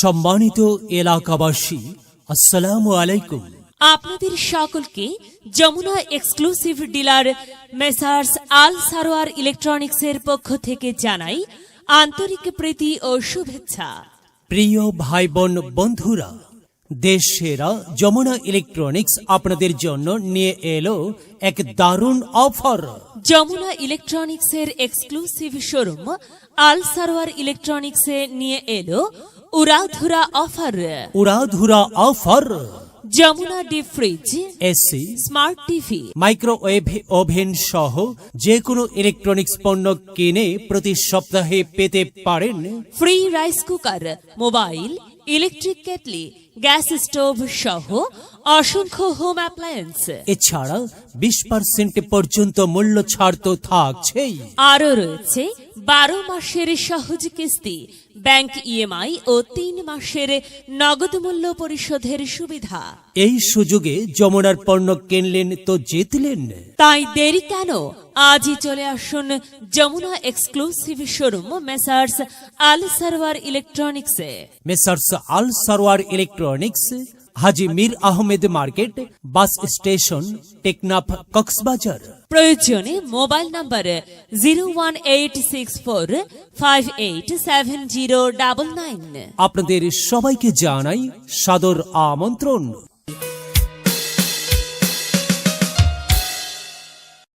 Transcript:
সম্মানিত এলাকাবাসী আসসালামু আলাইকুম। আপনাদের সকলকে Jamuna exclusive dealer messrs Al Sarwar ইলেকট্রনিক্সের পক্ষ থেকে জানাই আন্তরিক প্রীতি ও শুভেচ্ছা। প্রিয় ভাই বোন বন্ধুরা দেশ সেরা যমুনা ইলেকট্রনিক্স আপনাদের জন্য নিয়ে এলো এক দারুণ অফার। যমুনা ইলেকট্রনিক্সের এক্সক্লুসিভ শোরুম আল সারোয়ার ইলেকট্রনিক্সে নিয়ে এলো উড়াধুরা অফার। উড়াধুরা offer. Jamuna D fridge AC smart TV. Microwave oven সহ যে কোনো ইলেকট্রনিক্স পণ্য কিনে প্রতি সপ্তাহে পেতে পারেন। Free rice cooker mobile electric kettle gas stove সহ অসংখ্য হোম অ্যাপ্লায়েন্স এছাড়া বিশ পার্সেন্ট পর্যন্ত মূল্য ছাড় তো থাকছেই। আরও রয়েছে বারো মাসের সহজ কিস্তি ব্যাংক ইএমআই ও তিন মাসের নগদ মূল্য পরিশোধের সুবিধা। এই সুযোগে যমুনার পণ্য কিনলেন তো জিতলেন। তাই দেরি কেন? আজই চলে আসুন Jamuna exclusive showroom messrs Al Sarwar ইলেকট্রনিক্সে messrs Al Sarwar electronics Haji Mir Ahmed market bus station Teknaf Cox's Bazar প্রয়োজনে mobile number zero one eight six four five eight seven zero double nine আপনাদের সবাইকে জানাই সাদর আমন্ত্রণ।